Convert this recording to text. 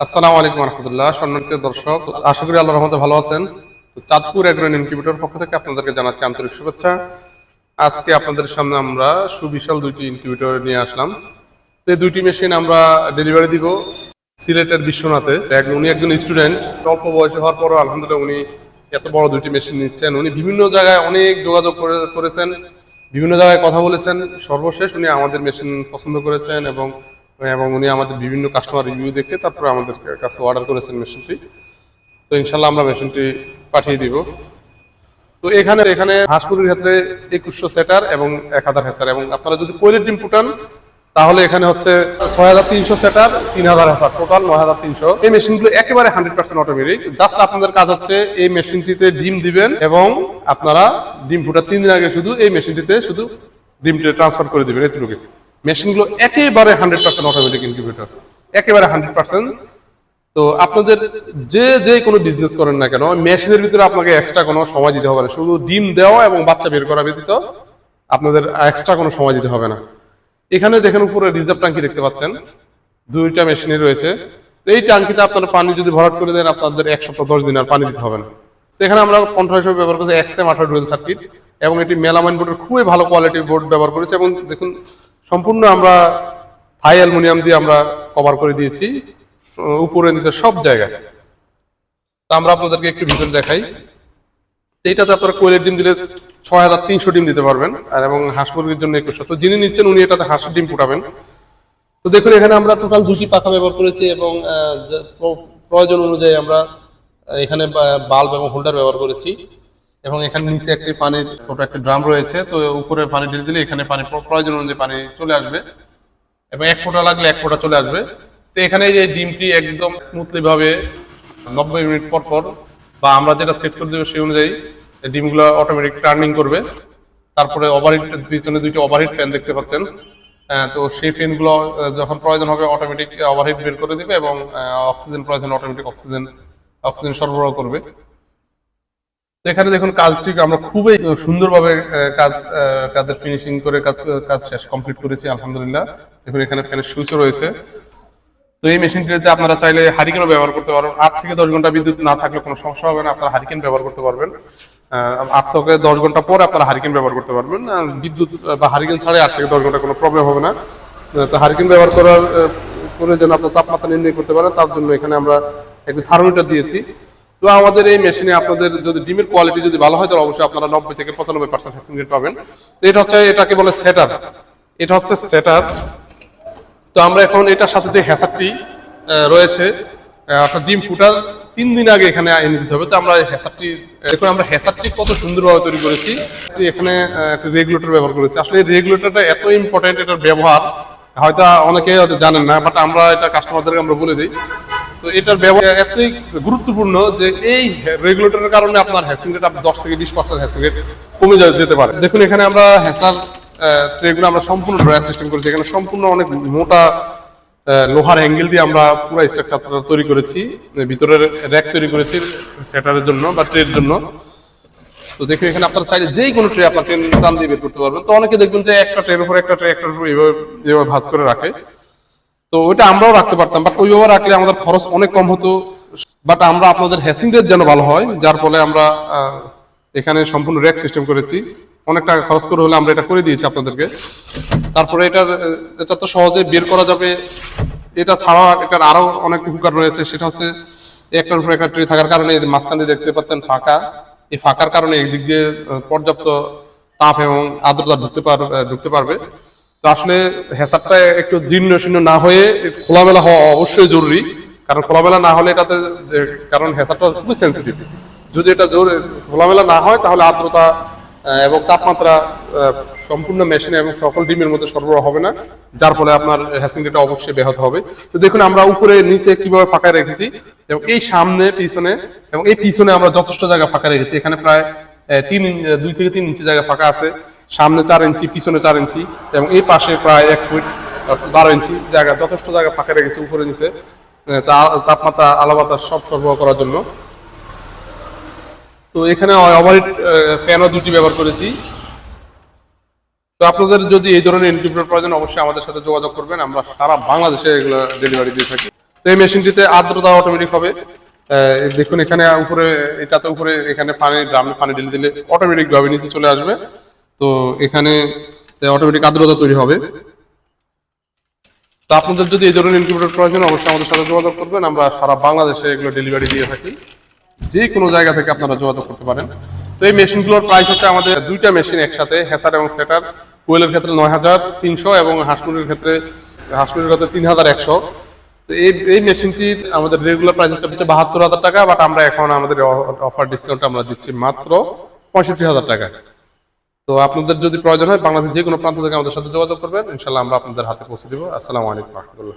আসসালামু আলাইকুম রহমতুল্লাহ সম্মানিত দর্শক, আশা করি আল্লাহ রহমতে ভালো আছেন। তো চাঁদপুর এগ্রোন ইনকিউবেটর পক্ষ থেকে আপনাদেরকে জানাচ্ছি আন্তরিক শুভেচ্ছা। আজকে আপনাদের সামনে আমরা সুবিশাল দুইটি ইনকিউবেটর নিয়ে আসলাম। তো এই দুইটি মেশিন আমরা ডেলিভারি দিব সিলেটের বিশ্বনাথে। উনি একজন স্টুডেন্ট অল্প বয়সে হওয়ার পরও আলহামদুলিল্লাহ উনি এত বড় দুইটি মেশিন নিচ্ছেন। উনি বিভিন্ন জায়গায় অনেক যোগাযোগ করে- করেছেন, বিভিন্ন জায়গায় কথা বলেছেন। সর্বশেষ উনি আমাদের মেশিন পছন্দ করেছেন এবং এবং উনি আমাদের বিভিন্ন কাস্টমার রিভিউ দেখে তারপরে আমাদের কাছে অর্ডার করেছেন মেশিনটি তো ইনশাল্লাহ আমরা মেশিনটি পাঠিয়ে দিব। তো এখানে এখানে হাঁস ক্ষেত্রে একুশশো সেটার এবং এক হাজার হেসার এবং আপনারা যদি কোয়েলের ডিম ফুটান, তাহলে এখানে হচ্ছে ছয় হাজার তিনশো সেটার তিন হাজার হেসার টোটাল নয় হাজার তিনশো। এই মেশিনগুলো একেবারে হান্ড্রেড পার্সেন্ট অটোমেটিক জাস্ট আপনাদের কাজ হচ্ছে এই মেশিনটিতে ডিম দিবেন এবং আপনারা ডিম ফুটার তিন দিন আগে শুধু এই মেশিনটিতে শুধু ডিমটি ট্রান্সফার করে দিবেন এতটুকু মেশিনগুলো একেবারে হান্ড্রেড পার্সেন্ট অটোমেটিক ইনকিউবেটর একেবারে হান্ড্রেড পার্সেন্ট। তো আপনাদের যে যে কোনো বিজনেস করেন না কেন, মেশিনের ভিতরে আপনাকে এক্সট্রা কোনো সময় দিতে হবে না। শুধু ডিম দেওয়া এবং বাচ্চা বের করা ব্যতীত আপনাদের এক্সট্রা কোনো সময় দিতে হবে না। এখানে দেখেন উপরে রিজার্ভ ট্যাঙ্কি দেখতে পাচ্ছেন। দুইটা মেশিনে রয়েছে। তো এই ট্যাঙ্কিতে আপনারা পানি যদি ভরাট করে দেন, আপনাদের এক সপ্তাহ, দশ দিন আর পানি দিতে হবে না। তো এখানে আমরা কন্ট্রোল হিসেবে ব্যবহার করছি এক্সএম আঠারো ডুয়েল সার্কিট এবং এটি মেলামাইন বোর্ডের খুবই ভালো কোয়ালিটির বোর্ড ব্যবহার করেছি এবং দেখুন সম্পূর্ণ আমরা থাই অ্যালুমিনিয়াম দিয়ে আমরা কভার করে দিয়েছি উপরে নিচে সব জায়গায়। তা আমরা আপনাদেরকে একটু ভিতরে দেখাই। এইটাতে আপনারা কোয়েলের ডিম দিলে ছয় হাজার তিনশো ডিম দিতে পারবেন, আর এবং হাঁস মুরগির জন্য একুশশো। তো যিনি নিচ্ছেন উনি এটাতে হাঁসের ডিম ফুটাবেন। তো দেখুন, এখানে আমরা টোটাল দুটি পাখা ব্যবহার করেছি এবং প্রয়োজন অনুযায়ী আমরা এখানে বাল্ব এবং হোল্ডার ব্যবহার করেছি। এবং এখানে নিচে একটি পানির ছোট একটা ড্রাম রয়েছে, তো উপরে পানি ঢেলে দিলে এখানে পানি প্রয়োজন অনুযায়ী পানি চলে আসবে এবং এক ফোঁটা লাগলে এক ফোঁটা চলে আসবে। তো এখানে যে ডিমটি একদম স্মুথলি ভাবে নব্বই মিনিট পর পর বা আমরা যেটা সেট করে দেবো সেই অনুযায়ী ডিমগুলো অটোমেটিক টার্নিং করবে। তারপরে ওভারহিট পিছনে দুইটা ওভারহিট ফ্যান দেখতে পাচ্ছেন। তো সেই ফ্যানগুলো যখন প্রয়োজন হবে অটোমেটিক ওভারহিট বের করে দিবে এবং অক্সিজেন প্রয়োজন অটোমেটিক অক্সিজেন অক্সিজেন সরবরাহ করবে। এখানে দেখুন কাজটি আমরা খুবই সুন্দরভাবে কাজ কাজের ফিনিশিং করে কাজ কাজ শেষ কমপ্লিট করেছি, আলহামদুলিল্লাহ। দেখুন এখানে ফ্যানের সুইচও রয়েছে। তো এই মেশিনটিতে আপনারা চাইলে হারিকেনও ব্যবহার করতে পারবেন। আট থেকে দশ ঘণ্টা বিদ্যুৎ না থাকলে কোনো সমস্যা হবে না, আপনারা হারিকেন ব্যবহার করতে পারবেন। আট থেকে দশ ঘণ্টা পরে আপনারা হারিকেন ব্যবহার করতে পারবেন। বিদ্যুৎ, বা হারিকেন ছাড়াই আট থেকে দশ ঘণ্টা কোনো প্রবলেম হবে না। তো হারিকেন ব্যবহার করার করে যেন আপনার তাপমাত্রা নির্ণয় করতে পারেন, তার জন্য এখানে আমরা একটি থার্মোমিটার দিয়েছি। তো আমাদের এই মেশিনে আপনাদের যদি ডিমের কোয়ালিটি যদি ভালো হয়, তাহলে অবশ্যই আপনারা নব্বই থেকে পঁচানব্বই পার্সেন্ট হ্যাসিং রেট পাবেন। তো এটা হচ্ছে, এটাকে বলে সেটার। এটা হচ্ছে সেটার। তো আমরা এখন এটার সাথে যে হ্যাসারটি রয়েছে অর্থাৎ ডিম ফুটার তিন দিন আগে এখানে এনে দিতে হবে। তো আমরা হ্যাসারটি দেখুন, আমরা হ্যাসারটি কত সুন্দরভাবে তৈরি করেছি। এখানে একটা রেগুলেটর ব্যবহার করেছি। আসলে এই রেগুলেটরটা এত ইম্পর্টেন্ট এটার ব্যবহার, হয়তো অনেকে হয়তো জানেন না বাট আমরা এটা কাস্টমারদেরকে আমরা বলে দিই। তো এটার ব্যবহার এতই গুরুত্বপূর্ণ যে এই রেগুলেটরের কারণে আপনার হ্যাসিং রেট আপনার দশ থেকে বিশ পার্সেন্ট হ্যাসিং রেট কমে যেতে পারে। দেখুন, এখানে আমরা হ্যাসার ট্রেগুলো আমরা সম্পূর্ণ ড্রয়ার সিস্টেম করেছি। এখানে সম্পূর্ণ অনেক মোটা লোহার অ্যাঙ্গেল দিয়ে আমরা পুরো স্ট্রাকচারটা তৈরি করেছি। ভিতরের র্যাক তৈরি করেছি সেটারের জন্য বা ট্রের জন্য। তো দেখুন, এখানে আপনারা চাইলে যেই কোনো ট্রে আপনার ট্রেন টান দিয়ে বের করতে পারবেন। তো অনেকে দেখবেন যে একটা ট্রের উপর একটা ট্রে একটার উপর এইভাবে এইভাবে ভাঁজ করে রাখে। তো ওইটা আমরাও রাখতে পারতাম বাট ওইভাবে রাখলে আমাদের খরচ অনেক কম হতো। বাট আমরা আপনাদের হ্যাসিং রেট যেন ভালো হয়, যার ফলে আমরা এখানে সম্পূর্ণ র্যাক সিস্টেম করেছি। অনেক টাকা খরচ করে হলে আমরা এটা করে দিয়েছি আপনাদেরকে। তারপরে এটার, এটা তো সহজে বের করা যাবে। এটা ছাড়া এটার আরও অনেক উপকার রয়েছে, সেটা হচ্ছে একটার উপর একটা ট্রে থাকার কারণে মাঝখান দেখতে পাচ্ছেন ফাঁকা। এই ফাঁকার কারণে একদিক দিয়ে পর্যাপ্ত তাপ এবং আর্দ্রতা ঢুকতে পারবে ঢুকতে পারবে। তো আসলে হেসারটা একটু জীর্ণ শীর্ণ না হয়ে খোলামেলা হওয়া অবশ্যই জরুরি। কারণ খোলামেলা না হলে এটাতে কারণ হেসারটা খুবই সেন্সিটিভ যদি এটা জোর, খোলামেলা না হয়, তাহলে আর্দ্রতা এবং তাপমাত্রা সম্পূর্ণ মেশিনে এবং সকল ডিমের মধ্যে সরবরাহ হবে না। যার ফলে আপনার হ্যাসিং রেটটা অবশ্যই ব্যাহত হবে। তো দেখুন, আমরা উপরে, নিচে কীভাবে ফাঁকা রেখেছি এবং এই সামনে, পিছনে, এবং এই পিছনে আমরা যথেষ্ট জায়গা ফাঁকা রেখেছি। এখানে প্রায় তিন দুই থেকে তিন ইঞ্চি জায়গা ফাঁকা আছে। সামনে চার ইঞ্চি, পিছনে চার ইঞ্চি এবং এই পাশে প্রায় এক ফুট বারো ইঞ্চি জায়গা, যথেষ্ট জায়গা ফাঁকা রেখেছে, উপরে নিচে। তা- তাপমাত্রা আলো বাতাস সব সরবরাহ করার জন্য। তো এখানে ওভারহিট ফ্যানও দুটি ব্যবহার করেছি। তো আপনাদের যদি এই ধরনের ইনকিউবেটর প্রয়োজন অবশ্যই আমাদের সাথে যোগাযোগ করবেন। আমরা সারা বাংলাদেশে এগুলো ডেলিভারি দিয়ে থাকি। তো এই মেশিনটিতে আর্দ্রতা অটোমেটিক হবে। দেখুন এখানে উপরে, এটাতে উপরে এখানে পানি ড্রামে পানি ঢেলে দিলে অটোমেটিকভাবে নিচে চলে আসবে। তো এখানে অটোমেটিক আর্দ্রতা তৈরি হবে। তো আপনাদের যদি এই ধরনের ইনকিউবেটর প্রয়োজন অবশ্যই আমাদের সাথে যোগাযোগ করবেন। আমরা সারা বাংলাদেশে এগুলো ডেলিভারি দিয়ে থাকি। যে কোনো জায়গা থেকে আপনারা যোগাযোগ করতে পারেন। তো এই মেশিনগুলোর প্রাইস হচ্ছে আমাদের দুইটা মেশিন একসাথে হেসার এবং সেটার কোয়েলের ক্ষেত্রে নয় হাজার তিনশো এবং হাঁসমুড়ির ক্ষেত্রে হাঁসমুড়ির ক্ষেত্রে তিন হাজার একশো। তো এই এই মেশিনটির আমাদের রেগুলার প্রাইস হচ্ছে বাহাত্তর হাজার টাকা বাট আমরা এখন আমাদের অফার ডিসকাউন্ট আমরা দিচ্ছি মাত্র পঁয়ষট্টি হাজার টাকা তো আপনাদের যদি প্রয়োজন হয় বাংলাদেশের যে কোনো প্রান্ত থেকে আমাদের সাথে যোগাযোগ করবেন। ইনশাল্লাহ আমরা আপনাদের হাতে পৌঁছে দিব। আসসালামু আলাইকুম রহমতুল্লাহ।